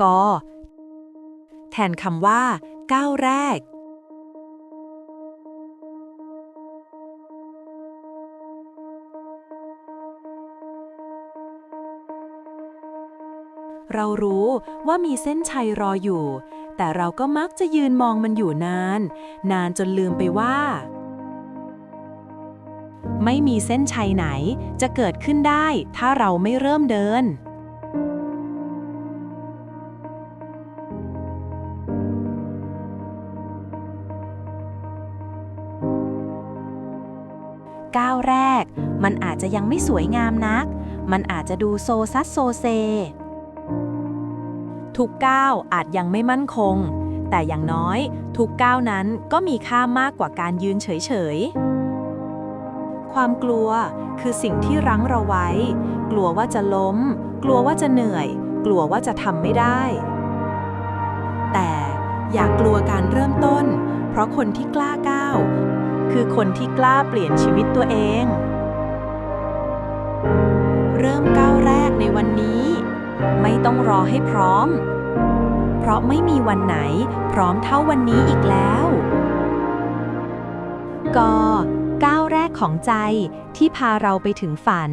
กอ แทนคำว่า ก้าวแรก เรารู้ว่ามีเส้นชัยรออยู่ แต่เราก็มักจะยืนมองมันอยู่นาน นานจนลืมไปว่า ไม่มีเส้นชัยไหนจะเกิดขึ้นได้ถ้าเราไม่เริ่มเดิน ก้าวแรก มันอาจจะยังไม่สวยงามนัก มันอาจจะดูโซซัสโซเซ ทุกก้าวอาจยังไม่มั่นคง แต่อย่างน้อย ทุกก้าวนั้นก็มีค่ามากกว่าการยืนเฉยๆ ความกลัวคือสิ่งที่รั้งเราไว้ กลัวว่าจะล้ม กลัวว่าจะเหนื่อย กลัวว่าจะทำไม่ได้ แต่อย่ากกลัวการเริ่มต้น เพราะคนที่กล้าก้าว คือคนที่กล้าเปลี่ยนชีวิตตัวเอง เริ่มก้าวแรกในวันนี้ ไม่ต้องรอให้พร้อม เพราะไม่มีวันไหน พร้อมเท่าวันนี้อีกแล้วกก้าวแรกของใจที่พาเราไปถึงฝัน